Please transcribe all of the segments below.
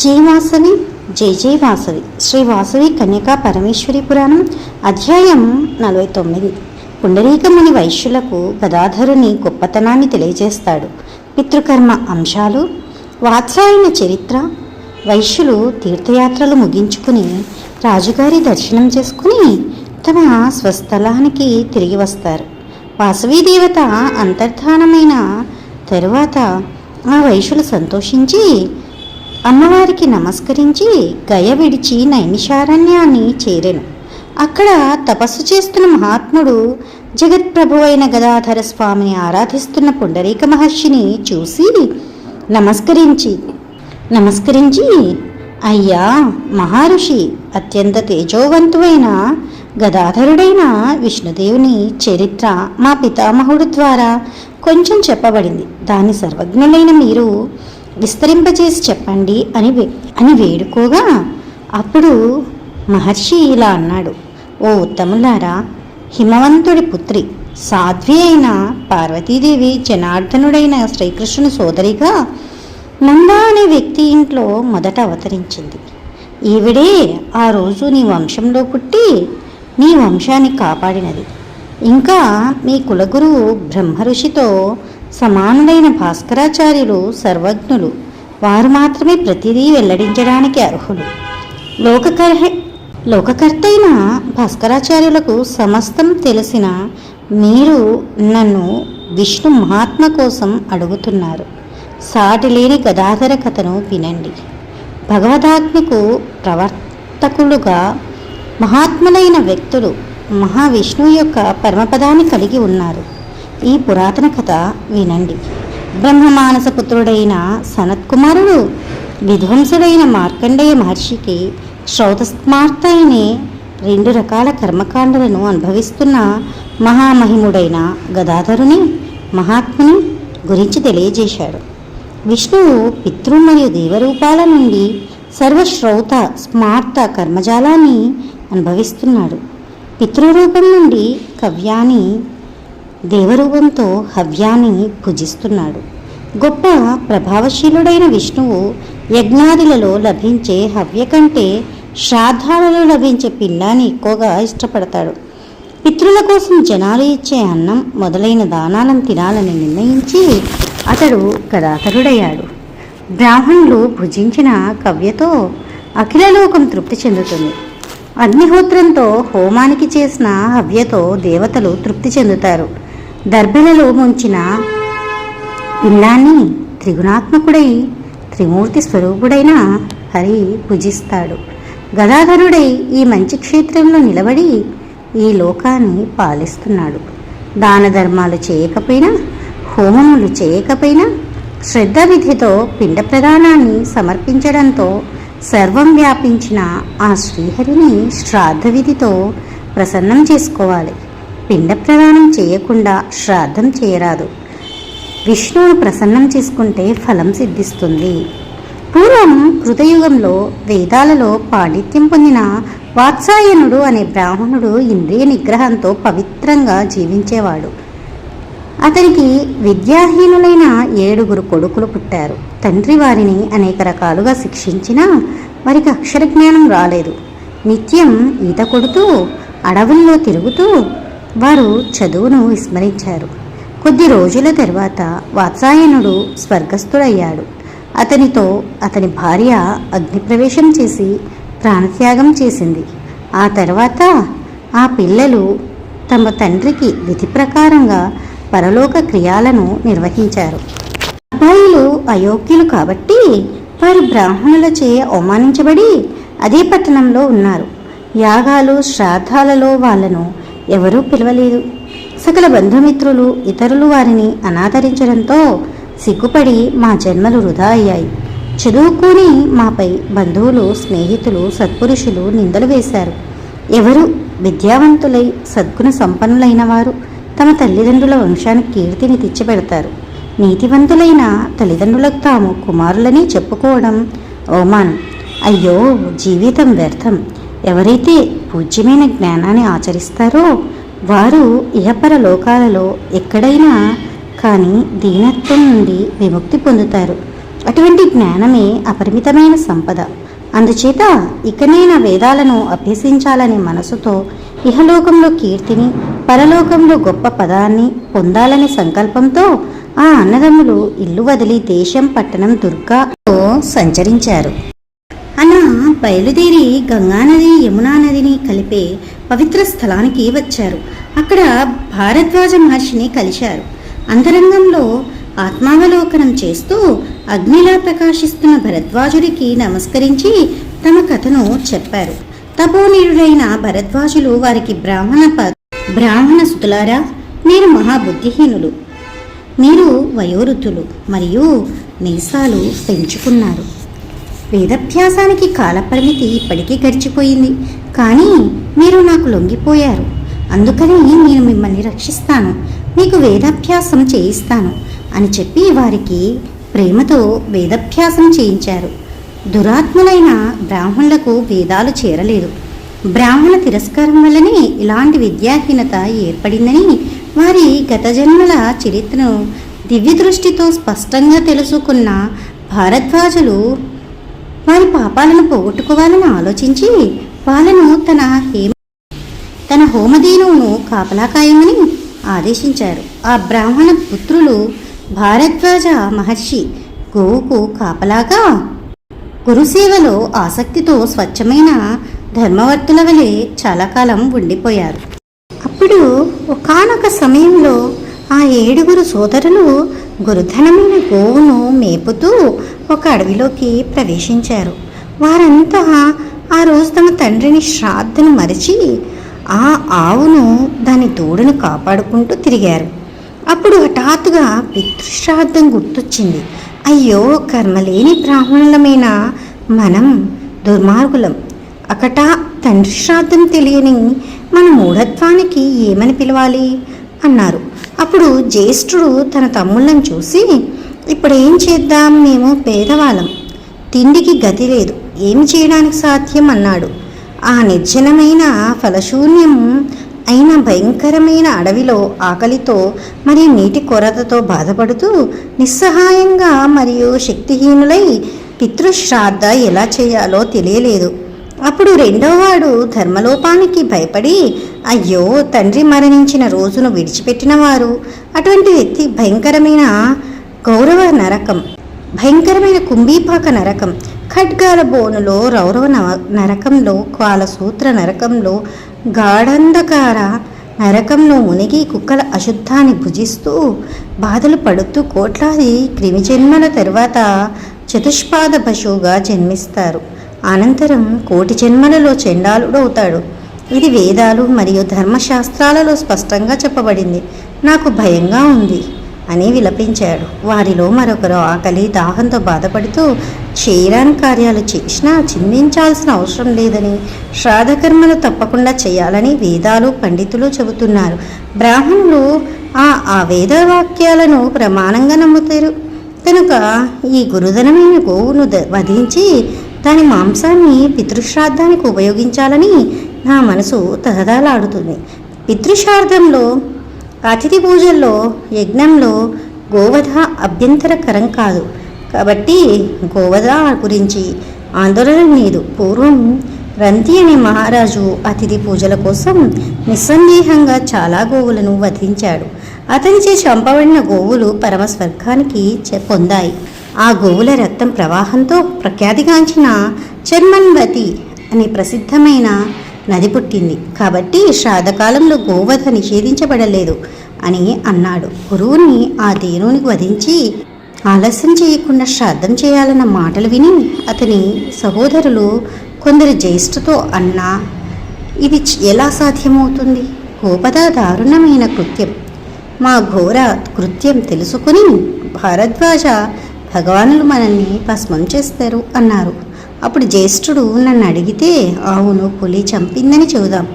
జై వాసవి జై జై వాసవి శ్రీ వాసవి కన్యకా పరమేశ్వరి పురాణం అధ్యాయం నలభై తొమ్మిది. పుండరీకముని వైశ్యులకు గదాధరుని గొప్పతనాన్ని తెలియజేస్తాడు. పితృకర్మ అంశాలు వాత్సాయన చరిత్ర వైశ్యులు తీర్థయాత్రలు ముగించుకుని రాజుగారి దర్శనం చేసుకుని తమ స్వస్థలానికి తిరిగి వస్తారు. వాసవి దేవత అంతర్ధానమైన తరువాత ఆ వైశ్యులు సంతోషించి అమ్మవారికి నమస్కరించి గయ విడిచి నైమిషారణ్యాన్ని చేరెను. అక్కడ తపస్సు చేస్తున్న మహాత్ముడు జగత్ప్రభు అయిన గదాధర స్వామిని ఆరాధిస్తున్న పుండరీక మహర్షిని చూసి నమస్కరించి నమస్కరించి అయ్యా మహర్షి అత్యంత తేజోవంతువైన గదాధరుడైన విష్ణుదేవుని చరిత్ర మా పితామహుడు ద్వారా కొంచెం చెప్పబడింది. దాని సర్వజ్ఞులైన మీరు విస్తరింపజేసి చెప్పండి అని వే- అని వేడుకోగా అప్పుడు మహర్షి ఇలా అన్నాడు. ఓ ఉత్తములారా హిమవంతుడి పుత్రి సాధ్వి అయిన పార్వతీదేవి జనార్దనుడైన శ్రీకృష్ణుని సోదరిగా నందా అనే వ్యక్తి ఇంట్లో మొదట అవతరించింది. ఈవిడే ఆ రోజు నీ వంశంలో పుట్టి నీ వంశాన్ని కాపాడినది. ఇంకా మీ కులగురువు బ్రహ్మఋషితో సమానులైన భాస్కరాచార్యులు సర్వజ్ఞులు. వారు మాత్రమే ప్రతిదీ వెల్లడించడానికి అర్హులు. లోకకర్హ లోకకర్తైన భాస్కరాచార్యులకు సమస్తం తెలిసిన మీరు నన్ను విష్ణు మహాత్మ కోసం అడుగుతున్నారు. సాటి లేని గదాధర కథను వినండి. భగవదాజ్ఞకు ప్రవర్తకులుగా మహాత్ములైన వ్యక్తులు మహావిష్ణువు యొక్క పరమపదాన్ని కలిగి ఉన్నారు. ఈ పురాతన కథ వినండి. బ్రహ్మమానస పుత్రుడైన సనత్కుమారుడు విధ్వంసుడైన మార్కండేయ మహర్షికి శ్రౌతస్మార్త అనే రెండు రకాల కర్మకాండలను అనుభవిస్తున్న మహామహిముడైన గదాధరుని మహాత్ముని గురించి తెలియజేశాడు. విష్ణువు పితృ మరియు దేవరూపాల నుండి సర్వశ్రౌత స్మార్త కర్మజాలాన్ని అనుభవిస్తున్నాడు. పితృరూపం నుండి కవ్యాన్ని దేవరూపంతో హవ్యాన్ని పూజిస్తున్నాడు గొప్ప ప్రభావశీలుడైన విష్ణువు యజ్ఞాదులలో లభించే హవ్య కంటే శ్రాద్ధాలలో లభించే పిండాన్ని ఎక్కువగా ఇష్టపడతాడు. పితృల కోసం జనాలు ఇచ్చే అన్నం మొదలైన దానాలను తినాలని నిర్ణయించి అతడు గదాధరుడయ్యాడు బ్రాహ్మణులు భుజించిన కవ్యతో అఖిలలోకం తృప్తి చెందుతుంది. అగ్నిహోత్రంతో హోమానికి చేసిన హవ్యతో దేవతలు తృప్తి చెందుతారు. దర్భిణలో ముంచిన పిండాన్ని త్రిగుణాత్మకుడై త్రిమూర్తి స్వరూపుడైన హరి పూజిస్తాడు. గదాధరుడై ఈ మంచి క్షేత్రంలో నిలబడి ఈ లోకాన్ని పాలిస్తున్నాడు. దాన ధర్మాలు చేయకపోయినా హోమములు చేయకపోయినా శ్రద్ధ విధితో పిండ ప్రదానాన్ని సమర్పించడంతో సర్వం వ్యాపించిన ఆ శ్రీహరిని శ్రాద్ధ విధితో ప్రసన్నం చేసుకోవాలి. పిండ ప్రదానం చేయకుండా శ్రాద్ధం చేయరాదు. విష్ణువును ప్రసన్నం చేసుకుంటే ఫలం సిద్ధిస్తుంది. పూర్వం కృతయుగంలో వేదాలలో పాండిత్యం పొందిన వాత్సాయనుడు అనే బ్రాహ్మణుడు ఇంద్రియ నిగ్రహంతో పవిత్రంగా జీవించేవాడు. అతనికి విద్యాహీనులైన ఏడుగురు కొడుకులు పుట్టారు. తండ్రి వారిని అనేక రకాలుగా శిక్షించినా వారికి అక్షర జ్ఞానం రాలేదు. నిత్యం ఈత కొడుతూ అడవుల్లో తిరుగుతూ వారు చదువును విస్మరించారు. కొద్ది రోజుల తర్వాత వాత్సాయనుడు స్వర్గస్థుడయ్యాడు. అతనితో అతని భార్య అగ్నిప్రవేశం చేసి ప్రాణత్యాగం చేసింది. ఆ తర్వాత ఆ పిల్లలు తమ తండ్రికి విధి ప్రకారంగా పరలోక క్రియాలను నిర్వహించారు. అబ్బాయిలు అయోగ్యులు కాబట్టి వారు బ్రాహ్మణులచే అవమానించబడి అదే పట్టణంలో ఉన్నారు. యాగాలు శ్రాద్ధాలలో వాళ్ళను ఎవరూ పిలవలేదు. సకల బంధుమిత్రులు ఇతరులు వారిని అనాదరించడంతో సిగ్గుపడి మా జన్మలు వృధా అయ్యాయి. చదువుకొని మాపై బంధువులు స్నేహితులు సత్పురుషులు నిందలు వేశారు. ఎవరు విద్యావంతులై సద్గుణ సంపన్నులైన వారు తమ తల్లిదండ్రుల వంశానికి కీర్తిని తెచ్చిపెడతారు. నీతివంతులైన తల్లిదండ్రులకు తాము కుమారులని చెప్పుకోవడం అవమానం. అయ్యో జీవితం వ్యర్థం. ఎవరైతే పూజ్యమైన జ్ఞానాన్ని ఆచరిస్తారో వారు ఇహపర లోకాలలో ఎక్కడైనా కానీ దీనత్వం నుండి విముక్తి పొందుతారు. అటువంటి జ్ఞానమే అపరిమితమైన సంపద. అందుచేత ఇకనైనా వేదాలను అభ్యసించాలనే మనసుతో ఇహలోకంలో కీర్తిని పరలోకంలో గొప్ప పదాన్ని పొందాలనే సంకల్పంతో ఆ అన్నదమ్ములు ఇల్లు వదిలి దేశం పట్టణం దుర్గాతో సంచరించారు. అలా బయలుదేరి గంగానది యమునా నదిని కలిపే పవిత్ర స్థలానికి వచ్చారు. అక్కడ భారద్వాజ మహర్షిని కలిశారు. అంతరంగంలో ఆత్మావలోకనం చేస్తూ అగ్నిలా ప్రకాశిస్తున్న భరద్వాజుడికి నమస్కరించి తమ కథను చెప్పారు. తపోనీయుడైన భరద్వాజులు వారికి బ్రాహ్మణ ప బ్రాహ్మణ సుతులారా మీరు మహాబుద్ధిహీనులు. మీరు వయోవృద్ధులు మరియు మీసాలు పెంచుకున్నారు. వేదభ్యాసానికి కాలపరిమితి ఇప్పటికీ గడిచిపోయింది. కానీ మీరు నాకు లొంగిపోయారు. అందుకని నేను మిమ్మల్ని రక్షిస్తాను. మీకు వేదాభ్యాసం చేయిస్తాను అని చెప్పి వారికి ప్రేమతో వేదాభ్యాసం చేయించారు. దురాత్ములైన బ్రాహ్మణులకు వేదాలు చేరలేదు. బ్రాహ్మణ తిరస్కారం వల్లనే ఇలాంటి విద్యాహీనత ఏర్పడిందని వారి గత జన్మల చరిత్రను దివ్య దృష్టితో స్పష్టంగా తెలుసుకున్న భారద్వాజులు వారి పాపాలను పోగొట్టుకోవాలని ఆలోచించి వాళ్ళను తన హేమ తన హోమధేనువును కాపలా కాయమని ఆదేశించారు. ఆ బ్రాహ్మణ పుత్రులు భారద్వాజ మహర్షి గోవుకు కాపలాగా గురుసేవలో ఆసక్తితో స్వచ్ఛమైన ధర్మవర్తుల వలె చాలా కాలం ఉండిపోయారు. అప్పుడు ఒకానొక సమయంలో ఆ ఏడుగురు సోదరులు గురుధనమైన గోవును మేపుతూ ఒక అడవిలోకి ప్రవేశించారు. వారంతా ఆ రోజు తమ తండ్రిని శ్రాద్ధను మరిచి ఆ ఆవును దాని తోడును కాపాడుకుంటూ తిరిగారు. అప్పుడు హఠాత్తుగా పితృశ్రాద్ధం గుర్తొచ్చింది. అయ్యో కర్మలేని బ్రాహ్మణులమైన మనం దుర్మార్గులం. అకట తండ్రి శ్రాద్ధం తెలియని మన మూఢత్వానికి ఏమని పిలవాలి? అన్నారు. అప్పుడు జ్యేష్ఠుడు తన తమ్ముళ్ళని చూసి ఇప్పుడు ఏం చేద్దాం మేము పేదవాళ్ళం. తిండికి గతి లేదు. ఏమి చేయడానికి సాధ్యం? అన్నాడు. ఆ నిర్జనమైన ఫలశూన్యం అయిన భయంకరమైన అడవిలో ఆకలితో మరియు నీటి కొరతతో బాధపడుతూ నిస్సహాయంగా మరియు శక్తిహీనులై పితృశ్రాద్ధ ఎలా చేయాలో తెలియలేదు. అప్పుడు రెండోవాడు ధర్మలోపానికి భయపడి అయ్యో తండ్రి మరణించిన రోజును విడిచిపెట్టిన వారు అటువంటి వ్యక్తి భయంకరమైన గౌరవ నరకం భయంకరమైన కుంభీపాక నరకం ఖడ్గాల బోనులో రౌరవ నవ- నరకంలో కాలసూత్ర నరకంలో గాఢంధకార నరకంలో మునిగి కుక్కల అశుద్ధాన్ని భుజిస్తూ బాధలు పడుతూ కోట్లాది క్రిమిజన్మల తరువాత చతుష్పాద పశువుగా జన్మిస్తారు. అనంతరం కోటి జన్మలలో చెండాలుడవుతాడు. ఇది వేదాలు మరియు ధర్మశాస్త్రాలలో స్పష్టంగా చెప్పబడింది. నాకు భయంగా ఉంది అని విలపించాడు. వారిలో మరొకరు ఆకలి దాహంతో బాధపడుతూ చేయరాని కార్యాలు చేసినా చిందించాల్సిన అవసరం లేదని శ్రాద్ధకర్మలు తప్పకుండా చేయాలని వేదాలు పండితులు చెబుతున్నారు. బ్రాహ్మణులు ఆ ఆ వేదవాక్యాలను ప్రమాణంగా నమ్ముతారు. కనుక ఈ గురుధనమైన గోవును వధించి దాని మాంసాన్ని పితృశ్రాద్ధానికి ఉపయోగించాలని నా మనసు తహదాలాడుతుంది. పితృశ్రాద్ధంలో అతిథి పూజల్లో యజ్ఞంలో గోవధ అభ్యంతరకరం కాదు. కాబట్టి గోవధ గురించి ఆందోళన లేదు. పూర్వం రంతి అనే మహారాజు అతిథి పూజల కోసం నిస్సందేహంగా చాలా గోవులను వధించాడు. అతనిచే చంపబడిన గోవులు పరమ స్వర్గానికి చె- పొందాయి. ఆ గోవుల రక్తం ప్రవాహంతో ప్రఖ్యాతిగాంచిన చర్మన్వతి అనే ప్రసిద్ధమైన నది పుట్టింది. కాబట్టి శ్రాద్ధకాలంలో గోవధ నిషేధించబడలేదు అని అన్నాడు. గురువుని ఆ దేవునికి వధించి ఆలస్యం చేయకుండా శ్రాద్ధం చేయాలన్న మాటలు విని అతని సహోదరులు కొందరు జ్యేష్ఠతో అన్నా ఇది ఎలా సాధ్యమవుతుంది? గోపద దారుణమైన కృత్యం. మా ఘోర కృత్యం తెలుసుకుని భారద్వాజ భగవానులు మనల్ని భస్మం చేస్తారు అన్నారు. అప్పుడు జ్యేష్ఠుడు నన్ను అడిగితే ఆవును పులి చంపిందని చెబుదాం.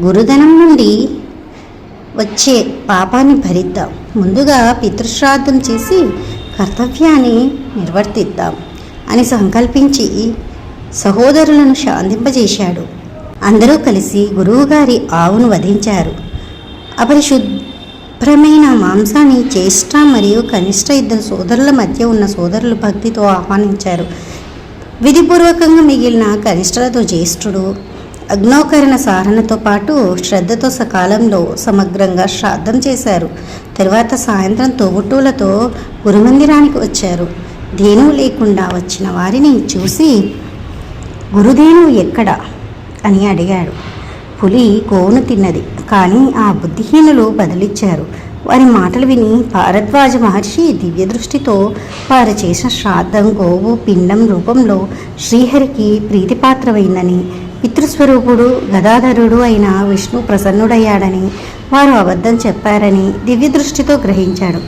గురుధనం నుండి వచ్చే పాపాన్ని భరిద్దాం. ముందుగా పితృశ్రాద్ధం చేసి కర్తవ్యాన్ని నిర్వర్తిద్దాం అని సంకల్పించి సహోదరులను శాంతింపజేశాడు. అందరూ కలిసి గురువుగారి ఆవును వధించారు. అపరిశుద్ధ అప్రమైన మాంసాన్ని జ్యేష్ఠ మరియు కనిష్ట ఇద్దరు సోదరుల మధ్య ఉన్న సోదరులు భక్తితో ఆహ్వానించారు. విధిపూర్వకంగా మిగిలిన కనిష్టలతో జ్యేష్ఠుడు అగ్నోకరణ సారణతో పాటు శ్రద్ధతో సకాలంలో సమగ్రంగా శ్రాద్ధం చేశారు. తరువాత సాయంత్రం తోబుట్టువులతో గురుమందిరానికి వచ్చారు. దేను లేకుండా వచ్చిన వారిని చూసి గురుదేనువు ఎక్కడ? అని అడిగాడు. పులి కోను తిన్నది. కానీ ఆ బుద్ధిహీనులు బదిలిచ్చారు. వారి మాటలు విని భారద్వాజ మహర్షి దివ్య దృష్టితో వారు చేసిన శ్రాద్ధం గోవు పిండం రూపంలో శ్రీహరికి ప్రీతిపాత్రమైందని పితృస్వరూపుడు గదాధరుడు అయిన విష్ణు ప్రసన్నుడయ్యాడని వారు అబద్ధం చెప్పారని దివ్య దృష్టితో గ్రహించాడు.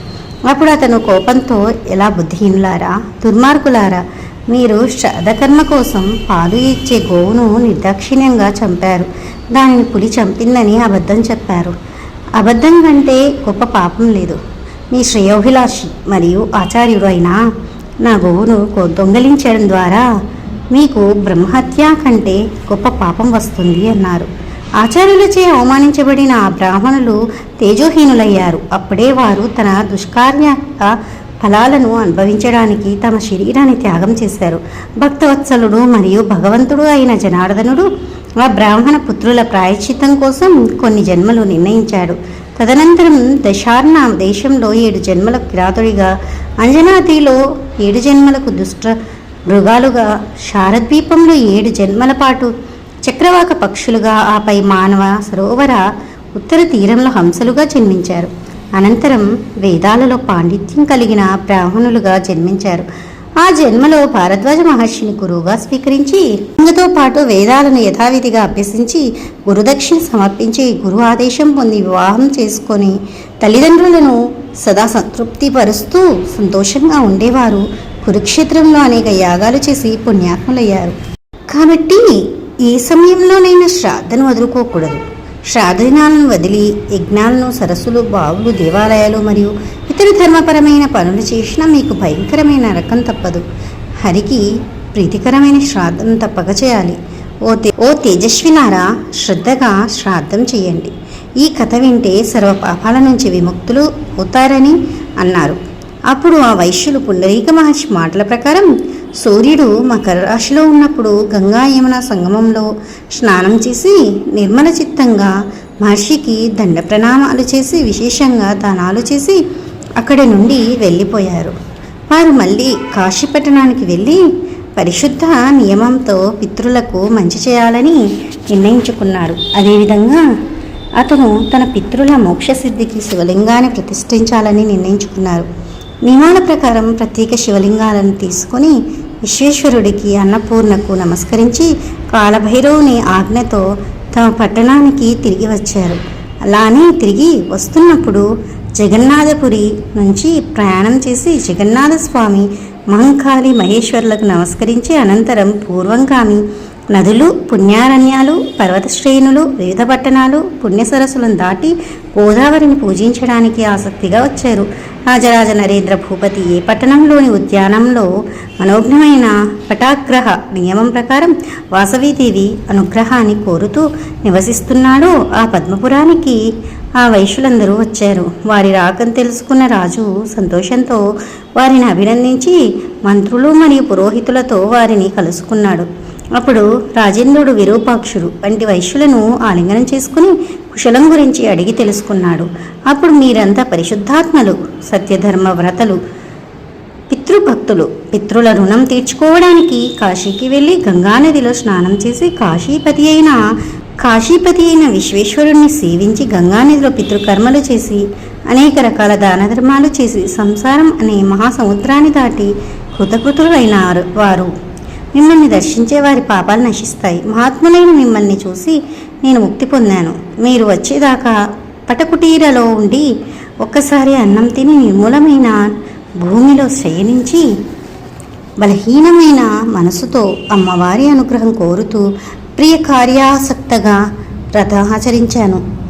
అప్పుడు అతను కోపంతో ఎలా బుద్ధిహీనులారా దుర్మార్గులారా మీరు శ్రద్ధకర్మ కోసం పాలు ఇచ్చే గోవును నిర్దాక్షిణ్యంగా చంపారు. దానిని పులి చంపిందని అబద్ధం చెప్పారు. అబద్ధం కంటే గొప్ప పాపం లేదు. మీ శ్రేయోభిలాషి మరియు ఆచార్యుడు అయినా నా గోవును దొంగలించడం ద్వారా మీకు బ్రహ్మహత్య కంటే గొప్ప పాపం వస్తుంది అన్నారు. ఆచార్యులచే అవమానించబడిన ఆ బ్రాహ్మణులు తేజోహీనులయ్యారు. అప్పుడే వారు తన దుష్కార్య ఫలాలను అనుభవించడానికి తమ శరీరాన్ని త్యాగం చేశారు. భక్తవత్సలుడు మరియు భగవంతుడు అయిన జనార్దనుడు ఆ బ్రాహ్మణ పుత్రుల ప్రాయశ్చిత్తం కోసం కొన్ని జన్మలు నిర్ణయించాడు. తదనంతరం దశార్ణ దేశంలో ఏడు జన్మల కిరాతుడిగా అంజనాద్రిలో ఏడు జన్మలకు దుష్ట మృగాలుగా శారద్వీపంలో ఏడు జన్మల పాటు చక్రవాక పక్షులుగా ఆపై మానవ సరోవర ఉత్తర తీరంలో హంసలుగా జన్మించారు. అనంతరం వేదాలలో పాండిత్యం కలిగిన బ్రాహ్మణులుగా జన్మించారు. ఆ జన్మలో భారద్వాజ మహర్షిని గురువుగా స్వీకరించి ఇందుతో పాటు వేదాలను యథావిధిగా అభ్యసించి గురుదక్షిణ సమర్పించి గురు ఆదేశం పొంది వివాహం చేసుకొని తల్లిదండ్రులను సదా సంతృప్తిపరుస్తూ సంతోషంగా ఉండేవారు. కురుక్షేత్రంలో అనేక యాగాలు చేసి పుణ్యాత్ములయ్యారు. కాబట్టి ఏ సమయంలోనైనా శ్రాద్ధను వదులుకోకూడదు. శ్రాధనాలను వదిలి యజ్ఞాలను సరస్సులు బావులు దేవాలయాలు మరియు ఇతర ధర్మపరమైన పనులు చేసినా మీకు భయంకరమైన రకం తప్పదు. హరికి ప్రీతికరమైన శ్రాద్ధం తప్పక చేయాలి. ఓ తే ఓ తేజస్వినారా శ్రద్ధగా శ్రాద్ధం చేయండి. ఈ కథ వింటే సర్వ పాపాల నుంచి విముక్తులు అవుతారని అన్నారు. అప్పుడు ఆ వైశ్యులు పుండరీక మహర్షి మాటల ప్రకారం సూర్యుడు మకర రాశిలో ఉన్నప్పుడు గంగా యమున సంగమంలో స్నానం చేసి నిర్మల చిత్తంగా మహర్షికి దండ ప్రణామాలు చేసి విశేషంగా దానాలు చేసి అక్కడి నుండి వెళ్ళిపోయారు. వారు మళ్ళీ కాశీపట్టణానికి వెళ్ళి పరిశుద్ధ నియమంతో పితృలకు మంచి చేయాలని నిర్ణయించుకున్నారు. అదేవిధంగా అతను తన పితృల మోక్షసిద్ధికి శివలింగాన్ని ప్రతిష్ఠించాలని నిర్ణయించుకున్నారు. నియమాల ప్రకారం ప్రత్యేక శివలింగాలను తీసుకొని విశ్వేశ్వరుడికి అన్నపూర్ణకు నమస్కరించి కాలభైరవుని ఆజ్ఞతో తమ పట్టణానికి తిరిగి వచ్చారు. అలానే తిరిగి వస్తున్నప్పుడు జగన్నాథపురి నుంచి ప్రయాణం చేసి జగన్నాథ స్వామి మహంకాళి మహేశ్వరులకు నమస్కరించి అనంతరం పూర్వంగామి నదులు పుణ్యారణ్యాలు పర్వత శ్రేణులు వివిధ పట్టణాలు పుణ్య సరస్సులను దాటి గోదావరిని పూజించడానికి ఆసక్తిగా వచ్చారు. రాజరాజ నరేంద్ర భూపతి ఏ పట్టణంలోని ఉద్యానంలో మనోజ్ఞమైన పటాగ్రహ నియమం ప్రకారం వాసవీదేవి అనుగ్రహాన్ని కోరుతూ నివసిస్తున్నాడో ఆ పద్మపురానికి. ఆ వైశ్యులందరూ వచ్చారు. వారి రాకను తెలుసుకున్న రాజు సంతోషంతో వారిని అభినందించి మంత్రులు మరియు పురోహితులతో వారిని కలుసుకున్నాడు. అప్పుడు రాజేంద్రుడు విరూపాక్షుడు వంటి వైశ్యులను ఆలింగనం చేసుకుని కుశలం గురించి అడిగి తెలుసుకున్నాడు. అప్పుడు మీరంతా పరిశుద్ధాత్మలు సత్యధర్మ వ్రతలు పితృభక్తులు. పితృల రుణం తీర్చుకోవడానికి కాశీకి వెళ్ళి గంగానదిలో స్నానం చేసి కాశీపతి అయిన కాశీపతి అయిన విశ్వేశ్వరుణ్ణి సేవించి గంగానదిలో పితృకర్మలు చేసి అనేక రకాల దాన ధర్మాలు చేసి సంసారం అనే మహాసముద్రాన్ని దాటి కృతకృతులైన వారు. మిమ్మల్ని దర్శించే వారి పాపాలు నశిస్తాయి. మహాత్ములైన మిమ్మల్ని చూసి నేను ముక్తి పొందాను. మీరు వచ్చేదాకా పటకుటీరలో ఉండి ఒక్కసారి అన్నం తిని నిర్మూలమైన భూమిలో శయనించి బలహీనమైన మనసుతో అమ్మవారి అనుగ్రహం కోరుతూ ప్రియ కార్యాసక్తగా వ్రత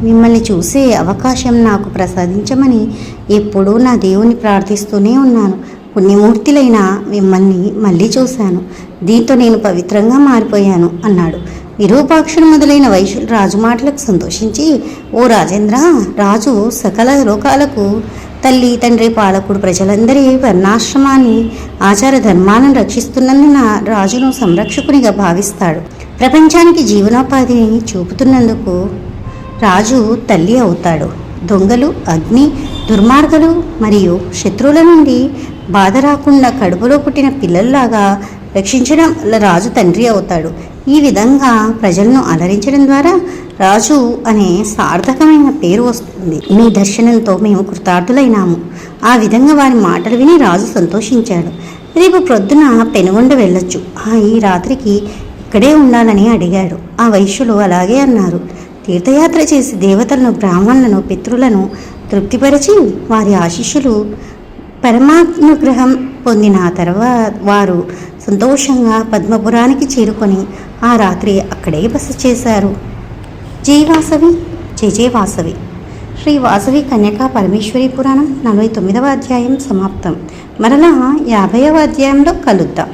మిమ్మల్ని చూసే అవకాశం నాకు ప్రసాదించమని ఎప్పుడూ నా దేవుని ప్రార్థిస్తూనే ఉన్నాను. పుణ్యమూర్తులైన మిమ్మల్ని మళ్ళీ చూశాను. దీంతో నేను పవిత్రంగా మారిపోయాను అన్నాడు. విరూపాక్షుడు మొదలైన వైశ్యులు రాజు మాటలకు సంతోషించి ఓ రాజేంద్ర రాజు సకల లోకాలకు తల్లి తండ్రి పాలకుడు ప్రజలందరి వర్ణాశ్రమాన్ని ఆచార ధర్మాలను రక్షిస్తున్నందున రాజును సంరక్షకునిగా భావిస్తాడు. ప్రపంచానికి జీవనోపాధిని చూపుతున్నందుకు రాజు తల్లి అవుతాడు. దొంగలు అగ్ని దుర్మార్గులు మరియు శత్రువుల నుండి బాధ రాకుండా కడుపులో పుట్టిన పిల్లల్లాగా రక్షించడం వల్ల రాజు తండ్రి అవుతాడు. ఈ విధంగా ప్రజలను అలరించడం ద్వారా రాజు అనే సార్థకమైన పేరు వస్తుంది. మీ దర్శనంతో మేము కృతార్థులైనాము. ఆ విధంగా వారి మాటలు విని రాజు సంతోషించాడు. రేపు ప్రొద్దున పెనుగొండ వెళ్ళొచ్చు. ఆ ఈ రాత్రికి ఇక్కడే ఉండాలని అడిగాడు. ఆ వైశ్యులు అలాగే అన్నారు. తీర్థయాత్ర చేసి దేవతలను బ్రాహ్మణులను పితృలను తృప్తిపరిచి వారి ఆశీస్సులు పరమానుగ్రహం పొందిన తర్వాత వారు సంతోషంగా పద్మపురానికి చేరుకొని ఆ రాత్రి అక్కడే బస చేశారు. జై వాసవి జై వాసవి. శ్రీ వాసవి కన్యకా పరమేశ్వరి పురాణం నలభై తొమ్మిదవ అధ్యాయం సమాప్తం. మరలా యాభైవ అధ్యాయంలో కలుద్దాం.